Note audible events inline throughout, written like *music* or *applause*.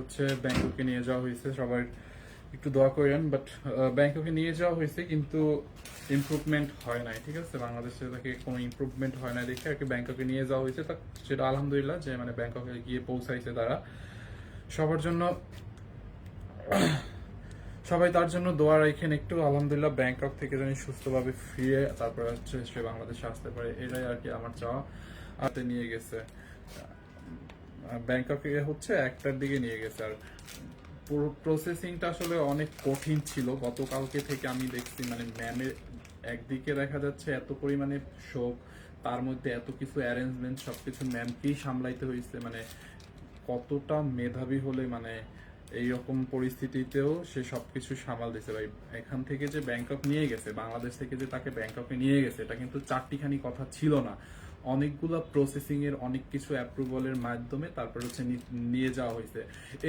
হচ্ছে ব্যাংককে নিয়ে যাওয়া হয়েছে সবার একটু দোয়া করেন বাট ব্যাংককে নিয়ে যাওয়া হয়েছে কিন্তু ইমপ্রুভমেন্ট হয় নাই, ঠিক আছে? বাংলাদেশে তাকে কোনো ইমপ্রুভমেন্ট হয় না দেখে আর কি ব্যাংককে নিয়ে যাওয়া হয়েছে, তা সেটা আলহামদুলিল্লাহ যে মানে ব্যাংককে গিয়ে পৌঁছাইছে তারা। সবার জন্য, সবাই তার জন্য দোয়া রাখেন একটু, আলহামদুলিল্লাহ ব্যাংকক থেকে যেন সুস্থভাবে ফিরে, তারপরে হচ্ছে সে বাংলাদেশে আসতে পারে, এটাই আর কি আমার চাওয়া। হাতে নিয়ে গেছে। ব্যাংককে হচ্ছে একটার দিকে নিয়ে গেছে। আর পুরো প্রসেসিংটা আসলে অনেক কঠিন ছিল। গতকালকে থেকে আমি দেখছি মানে ম্যামের একদিকে দেখা যাচ্ছে এত পরিমাণে শোক, তার মধ্যে এত কিছু অ্যারেঞ্জমেন্ট সবকিছু ম্যামকেই সামলাইতে হয়েছে মানে কতটা মেধাবী হলে মানে এইরকম পরিস্থিতিতেও সে সবকিছু সামাল দিছে। ভাই, এখান থেকে যে ব্যাংকক নিয়ে গেছে, বাংলাদেশ থেকে যে তাকে ব্যাংককে নিয়ে গেছে, এটা কিন্তু চারটিখানি কথা ছিল না। অনেকগুলো প্রসেসিং এর অনেক কিছু অ্যাপ্রুভালের মাধ্যমে তারপর হচ্ছে নিয়ে যাওয়া হয়েছে।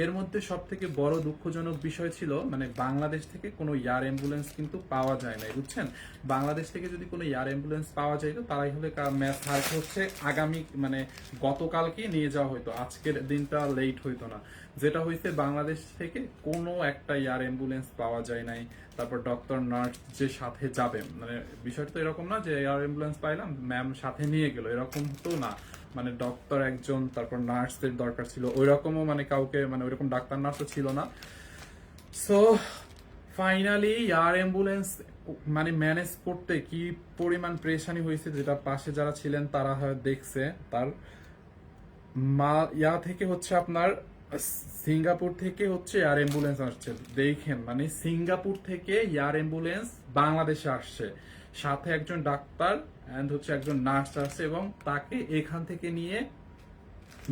এর মধ্যে সব থেকে বড় দুঃখজনক বিষয় ছিল মানে বাংলাদেশ থেকে কোনো এয়ার অ্যাম্বুলেন্স কিন্তু পাওয়া যায় নাই, বুঝছেন? বাংলাদেশ থেকে যদি কোনো এয়ার অ্যাম্বুলেন্স পাওয়া যায় তো তারাই হলে ম্যাথ হচ্ছে আগামী মানে গতকালকেই নিয়ে যাওয়া হতো আজকের দিনটা লেট হইতো না। যেটা হয়েছে বাংলাদেশ থেকে কোনো একটা এয়ার অ্যাম্বুলেন্স পাওয়া যায় নাই। তারপর ডক্টর নার্স যে সাথে যাবে মানে বিষয়টা তো এরকম না যে এয়ার অ্যাম্বুলেন্স পাইলাম ম্যাম সাথে নিয়ে গেল, এরকম তো না। মানে ডক্টর একজন, তারপর নার্সের দরকার ছিল ওই রকমও মানে কাউকে মানে ওইরকম ডাক্তার নার্সও ছিল না। সো ফাইনালি এয়ার অ্যাম্বুলেন্স মানে ম্যানেজ করতে কি পরিমাণ প্রেশানি হয়েছে যেটা পাশে যারা ছিলেন তারা দেখছে। তার মা, ইয়া থেকে হচ্ছে আপনার সিঙ্গাপুর থেকে হচ্ছে এয়ার অ্যাম্বুলেন্স আসছে। দেখেন মানে সিঙ্গাপুর থেকে এয়ার অ্যাম্বুলেন্স বাংলাদেশে আসছে। সাথে একজন ডাক্তার অ্যান্ড হচ্ছে একজন নার্স আসছে এবং তাকে এখান থেকে নিয়ে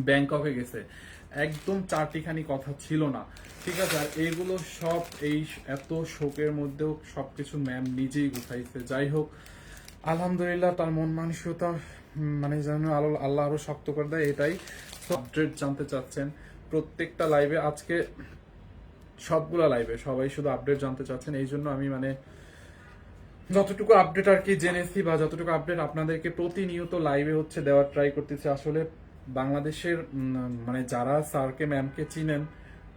ব্যাংককে গেছে। একদম চারটিখানি কথা ছিল না। ঠিক আছে, আর এগুলো সব এই এত শোকের মধ্যেও সবকিছু ম্যাম নিজেই গুছাইছে। যাই হোক, আলহামদুলিল্লাহ তার মন মানসিকতা মানে যেন আল্লাহ আরও শক্ত করে দেয়, এটাই। আপডেট জানতে চাচ্ছেন প্রত্যেকটা লাইভে আজকে সবগুলা লাইভে সবাই শুধু আপডেট জানতে চাচ্ছেন, এই জন্য আমি মানে যতটুকু আপডেট আর কি জেনেছি বা যতটুকু আপডেট আপনাদেরকে প্রতিনিয়ত লাইভে হচ্ছে দেওয়ার ট্রাই করতেছি, আসলে বাংলাদেশের মানে যারা স্যারকে ম্যামকে চিনেন,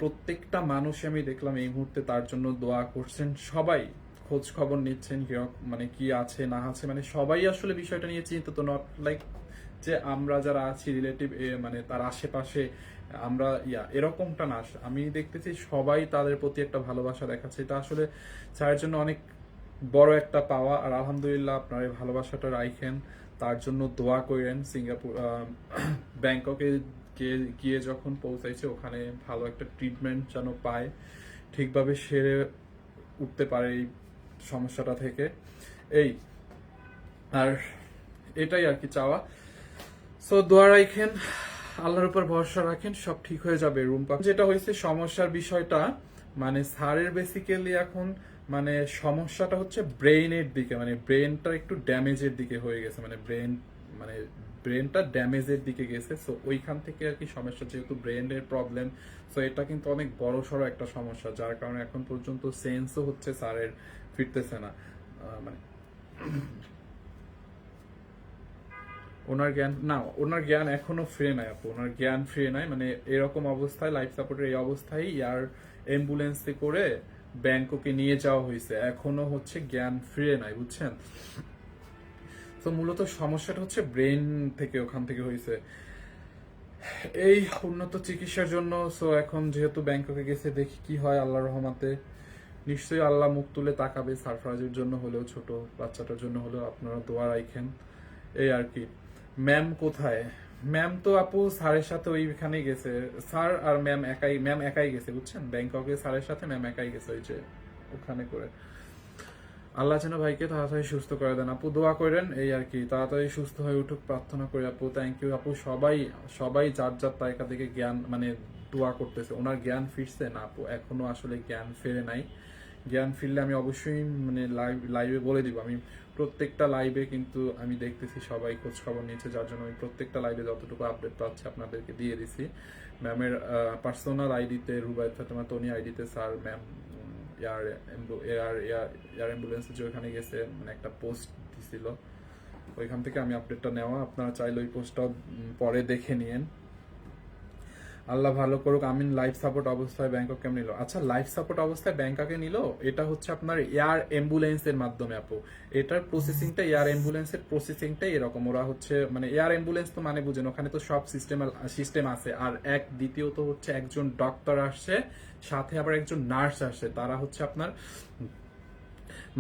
প্রত্যেকটা মানুষ আমি দেখলাম এই মুহূর্তে তার জন্য দোয়া করছেন। সবাই খোঁজ খবর নিচ্ছেন মানে কি আছে, না আছে মানে সবাই আসলে বিষয়টা নিয়ে চিন্তিত নট লাইক যে আমরা যারা আছি রিলেটিভ মানে তার আশেপাশে আমরা, ইয়া, এরকমটা না। আমি দেখতেছি সবাই তাদের প্রতি একটা ভালোবাসা দেখাচ্ছে। এটা আসলে স্যারের জন্য অনেক বড় একটা পাওয়া। আর আলহামদুলিল্লাহ আপনার এই ভালোবাসাটা রাখেন তার জন্য দোয়া করেন। সিঙ্গাপুর *clears throat* ব্যাংককে গিয়ে- যখন পৌঁছাইছে, ওখানে ভালো একটা ট্রিটমেন্ট যেন পায়। ঠিকভাবে সেরে উঠতে পারে এই সমস্যাটা থেকে। এই, আর এটাই আর কি চাওয়া। সো দোয়া রাখেন আল্লাহর উপর ভরসা রাখেন, সব ঠিক হয়ে যাবে। রুম্পা, যেটা হয়েছে সমস্যার বিষয়টা মানে স্যারের বেসিক্যালি এখন মানে সমস্যাটা হচ্ছে ব্রেইনের দিকে মানে ব্রেনটা একটু ড্যামেজের দিকে হয়ে গেছে মানে ব্রেন মানে ব্রেনটা ড্যামেজের দিকে গেছে সো ওইখান থেকে আর কি সমস্যা, যেহেতু ব্রেনের প্রবলেম সো এটা কিন্তু অনেক বড় সড়ো একটা সমস্যা, যার কারণে এখন পর্যন্ত সেন্সও হচ্ছে স্যারের ফিরতেছে না মানে ওনার জ্ঞান, না, ওনার জ্ঞান এখনও ফিরে নাই আপু। ওনার জ্ঞান ফিরে নাই মানে এরকম অবস্থায় লাইফ সাপোর্টের এই অবস্থায় ইয়ার অ্যাম্বুলেন্সে করে ব্যাংককে নিয়ে যাওয়া হয়েছে। এখনও হচ্ছে জ্ঞান ফিরে নাই, বুঝছেন? তো মূলত সমস্যাটা হচ্ছে ব্রেন থেকে, ওখান থেকে হয়েছে। এই উন্নত চিকিৎসার জন্য সো এখন যেহেতু ব্যাংককে গেছে, দেখি কি হয় আল্লাহ রহমাতে। নিশ্চয়ই আল্লাহ মুখ তুলে তাকাবে, সারফরাজের জন্য হলেও, ছোট বাচ্চাটার জন্য হলেও, আপনারা দোয়া রাখেন। এই আর কি। ম্যাম কোথায়? ম্যাম তো আপু স্যারের সাথে ওইখানে গেছে। স্যার আর ম্যাম একাই ম্যাম একাই গেছে, বুঝছেন? ব্যাংককে স্যারের সাথে, ম্যাম একাই গেছে ওই যে ওখানে করে। আল্লাহ যেন ভাইকে তাড়াতাড়ি সুস্থ করে দেন। আপু দোয়া করেন এই আর কি। তাড়াতাড়ি সুস্থ হয়ে উঠুক, প্রার্থনা করি আপু থ্যাংক ইউ আপু সবাই সবাই যার যার তালিকা থেকে জ্ঞান মানে দোয়া করতেছে। ওনার জ্ঞান ফিরছে না আপু, এখনও আসলে জ্ঞান ফেরে নাই। জ্ঞান ফিরলে আমি অবশ্যই মানে লাইভ লাইভে বলে দিব। আমি প্রত্যেকটা লাইভে কিন্তু আমি দেখতেছি সবাই খোঁজ খবর নিচ্ছে, যার জন্য আমি প্রত্যেকটা লাইভে যতটুকু আপডেট পাচ্ছি আপনাদেরকে দিয়ে দিছি। ম্যামের পার্সোনাল আইডিতে রুবাই ফাতেমা তনি আইডিতে sir ma'am air air air অ্যাম্বুলেন্সে যে ওখানে গেছে মানে একটা পোস্ট দিছিল। ওইখান থেকে আমি আপডেটটা নেওয়া, আপনারা চাইলে ওই পোস্টটা পরে দেখে নিয়েন। আল্লাহ ভালো করুক, আমিন। লাইফ সাপোর্ট অবস্থায় ব্যাংককে নিল? আচ্ছা লাইফ সাপোর্ট অবস্থায় ব্যাংককে নিল, এটা হচ্ছে আপনার এয়ার অ্যাম্বুলেন্সের মাধ্যমে, আপু। এটার প্রসেসিংটা এয়ার অ্যাম্বুলেন্সের প্রসেসিংটাই এরকম। ওরা হচ্ছে মানে এয়ার অ্যাম্বুলেন্স তো মানে বুঝেন, ওখানে তো সব সিস্টেম সিস্টেম আছে। আর এক, দ্বিতীয়ত হচ্ছে একজন ডক্টর আসছে সাথে আবার একজন নার্স আসছে তারা হচ্ছে আপনার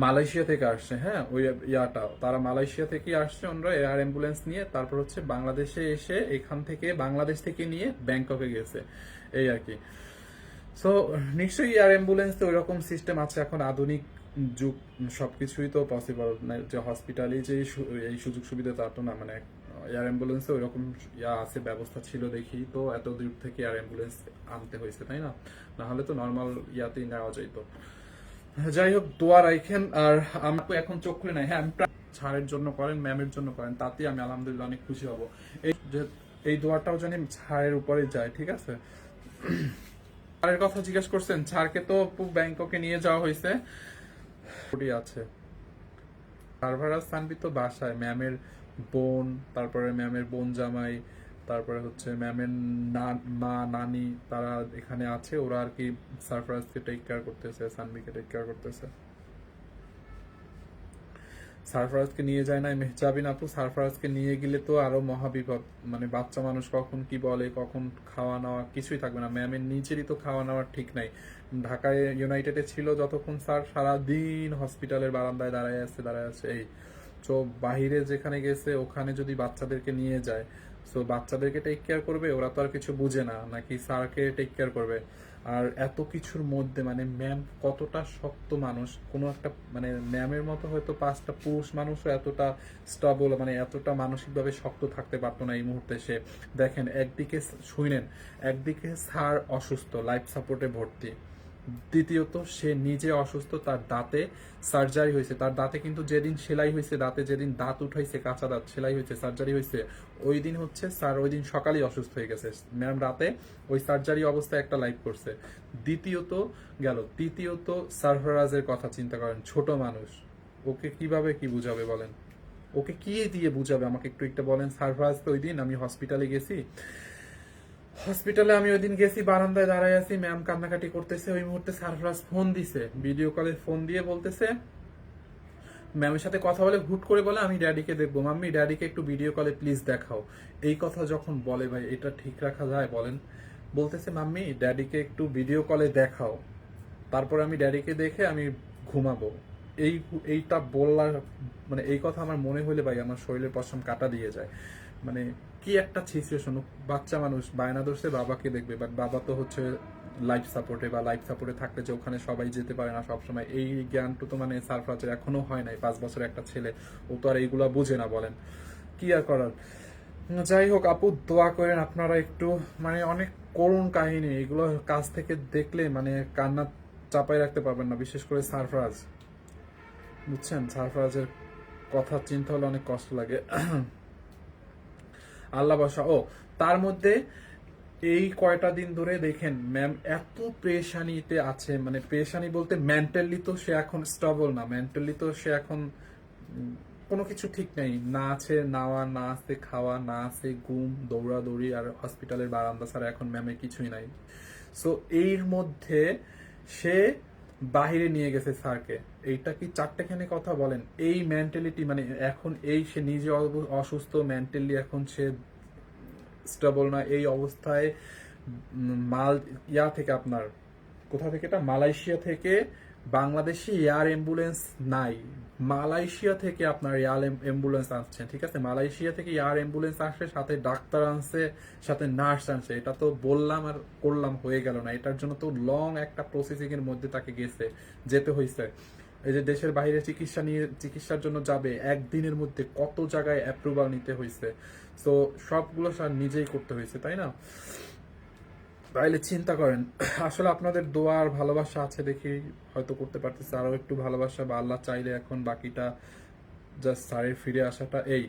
মালয়েশিয়া থেকে আসছে হ্যাঁ ওই ইয়াটা তারা মালয়েশিয়া থেকে আসছে, ওনারা এয়ার অ্যাম্বুলেন্স নিয়ে, তারপর হচ্ছে বাংলাদেশে এসে এখান থেকে, বাংলাদেশ থেকে নিয়ে ব্যাংককে গেছে, এই আর কি। সো নিশ্চয়ই এয়ার অ্যাম্বুলেন্স ওই রকম সিস্টেম আছে, এখন আধুনিক যুগ, সবকিছুই তো পসিবল যে হসপিটালে যে এই সুযোগ সুবিধা তা তো না মানে এয়ার অ্যাম্বুলেন্সে ওই রকম ইয়া আছে, ব্যবস্থা ছিল দেখি তো, এত দূর থেকে এয়ার অ্যাম্বুলেন্স আনতে হয়েছে, তাই না? নাহলে তো নর্মাল ইয়াতেই নেওয়া যাইতো। যাই হোক দোয়া রাখেন আর আমাকে এখন চোখ খুলে নাই। হ্যাঁ আমি ছাড়ের জন্য করেন, ম্যামের জন্য করেন, তাতেই আমি আলহামদুলিল্লাহ অনেক খুশি হব। এই এই দোয়াটাও জানি ছাড়ের উপরে যায় ঠিক আছে? ছাড়ের কথা জিজ্ঞেস করছেন, ছাড়কে তো ব্যাংককে নিয়ে যাওয়া হয়েছে। আছে। সার্ভারাস সানবি তো বাসায়, ম্যামের বোন, তারপরে ম্যামের বোন জামাই তারপরে হচ্ছে ম্যামের মা, নানি তারা এখানে আছে, ওরা আর কি সারফরাজকে টেক কেয়ার করতেছে সানবিকে টেক কেয়ার করতেছে। সারফরাজকে নিয়ে যায় না মেহজাবিন আপু সারফরাজকে নিয়ে গেলে তো আরও মহাবিপদ। মানে বাচ্চা মানুষ কখন কি বলে, কখন খাওয়া নেওয়া কিছুই থাকবে না। ম্যামের নিজেরই তো খাওয়া নেওয়ার ঠিক নাই। ঢাকায় ইউনাইটেডে ছিল যতক্ষণ স্যার, সারাদিন হসপিটালের বারান্দায় দাঁড়ায় আছে দাঁড়ায় আছে। এই, তো বাহিরে যেখানে গেছে, ওখানে যদি বাচ্চাদেরকে নিয়ে যায় সো বাচ্চাদেরকে টেক কেয়ার করবে, ওরা তো আর কিছু বুঝে না, নাকি স্যারকে টেক কেয়ার করবে। আর এত কিছুর মধ্যে মানে ম্যাম কতটা শক্ত মানুষ, কোনো একটা মানে ম্যামের মতো হয়তো পাঁচটা পুরুষ মানুষও এতটা স্টাবল মানে এতটা মানসিকভাবে শক্ত থাকতে পারতো না এই মুহূর্তে সে। দেখেন, একদিকে শুনেন, একদিকে স্যার অসুস্থ লাইফ সাপোর্টে ভর্তি। দ্বিতীয়ত, সে নিজে অসুস্থ, তার দাঁতে সার্জারি হয়েছে। তার দাঁতে কিন্তু যেদিন সেলাই হয়েছে, দাঁতে যেদিন দাঁত উঠাইছে, কাঁচা দাঁত সেলাই হয়েছে সার্জারি হয়েছে, ওই দিন হচ্ছে স্যার ওই দিন সকালেই অসুস্থ হয়ে গেছে। ম্যাম রাতে ওই সার্জারি অবস্থায় একটা লাইভ করছে। দ্বিতীয়ত গেল, তৃতীয়ত সারফরাজের কথা চিন্তা করেন, ছোট মানুষ। ওকে কীভাবে কি বুঝাবে বলেন? ওকে কি দিয়ে বুঝাবে? আমাকে একটু, একটা বলেন, সারফরাজ তো ওই দিন আমি হসপিটালে গেছি। হসপিটালে আমি ওই দিন গেছি, বারান্দায় দাঁড়ায় আছি ম্যাম কান্নাকাটি করতেছে। ওই মুহূর্তে সারফরাজ ফোন দিছে ভিডিও কলে ফোন দিয়ে বলতেছে ম্যামের সাথে কথা বলে হুট করে বলে, আমি ড্যাডিকে দেখব। মাম্মি ড্যাডিকে একটু ভিডিও কলে প্লিজ দেখাও। এই কথা যখন বলে ভাই, এটা ঠিক রাখা যায় বলেন। বলতেছে, মাম্মি ড্যাডিকে একটু ভিডিও কলে দেখাও। তারপরে আমি ড্যাডিকে দেখে আমি ঘুমাবো। এই এইটা বললার মানে এই কথা আমার মনে হলে ভাই আমার শরীরের পশম কাটা দিয়ে যায়। মানে কি একটা সিচুয়েশন বাচ্চা মানুষ, বায়না ধরছে, বাবাকে দেখবে বাট বাবা তো হচ্ছে লাইফ সাপোর্টে বা লাইফ সাপোর্টে থাকলে যে ওখানে সবাই যেতে পারে না সবসময়। এই জ্ঞানটা তো মানে সারফরাজের এখনও হয় নাই, পাঁচ বছরের একটা ছেলে, ও তো আর এইগুলা বুঝে না বলেন। কি আর করার? যাই হোক, আপু, দোয়া করেন আপনারা একটু মানে অনেক করুণ কাহিনী, এগুলো কাছ থেকে দেখলে মানে কান্না চাপাই রাখতে পারবেন না, বিশেষ করে সারফরাজ বুঝছেন? সারফরাজের কথা চিন্তা হলে অনেক কষ্ট লাগে। *clears throat* আল্লাহ বসা ও, তার মধ্যে এই কয়টা দিন ধরে দেখেন, ম্যাম এত পেশানিতে আছে। মানে পেশানি বলতে মেন্টালি তো সে এখন স্টেবল না। মেন্টালি তো সে এখন কোনো কিছু ঠিক নেই। না আছে নাওয়া, না আছে খাওয়া, না আছে ঘুম, দৌড়াদৌড়ি আর হসপিটালের বারান্দা ছাড়া এখন ম্যামে কিছুই নাই। সো এর মধ্যে সে বাহিরে নিয়ে গেছে স্যারকে। এইটা কি চারটেখানি কথা বলেন? এই মেন্টালিটি মানে এখন এই সে নিজে অসুস্থ মেন্টালি এখন সে স্টেবল না এই অবস্থায় মাল, ইয়া থেকে আপনার, কোথা থেকে এটা? মালয়েশিয়া থেকে বাংলাদেশে এয়ার অ্যাম্বুলেন্স নাই। মালয়েশিয়া থেকে আপনার এয়ার অ্যাম্বুলেন্স আসছে, ঠিক আছে? মালয়েশিয়া থেকে এয়ার অ্যাম্বুলেন্স আসছে, সাথে ডাক্তার আনছে, সাথে নার্স আনছে। এটা তো বললাম আর করলাম, হয়ে গেল না। এটার জন্য তো লং একটা প্রসেসিং এর মধ্যে তাকে গেছে, যেতে হয়েছে এই যে দেশের বাইরে চিকিৎসা নিয়ে, চিকিৎসার জন্য যাবে, একদিনের মধ্যে কত জায়গায় অ্যাপ্রুভাল নিতে হয়েছে। তো সবগুলো স্যার নিজেই করতে হয়েছে, তাই না? তাইলে চিন্তা করেন, আসলে আপনাদের দোয়া আর ভালোবাসা আছে দেখি হয়তো করতে পারতেছে। আরও একটু ভালোবাসা বা আল্লাহ চাইলে এখন বাকিটা জাস্ট স্যারের ফিরে আসাটা এই।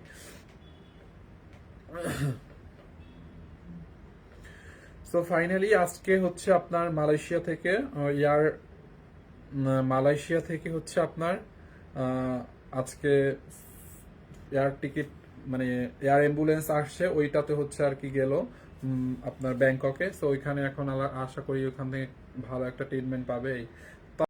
সো ফাইনালি আজকে হচ্ছে আপনার মালয়েশিয়া থেকে ইয়ার মালয়েশিয়া থেকে হচ্ছে আপনার আজকে এয়ার টিকিট মানে এয়ার অ্যাম্বুলেন্স আসছে, ওইটাতে হচ্ছে আর কি গেল আপনার ব্যাংককে। তো ওইখানে এখন আশা করি ওখান থেকে ভালো একটা ট্রিটমেন্ট পাবে